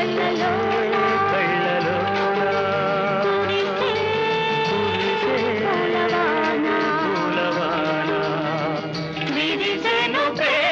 కళ్ళలో కళ్ళలో పూలవాన పూలవాన విరిసెను ప్రేమ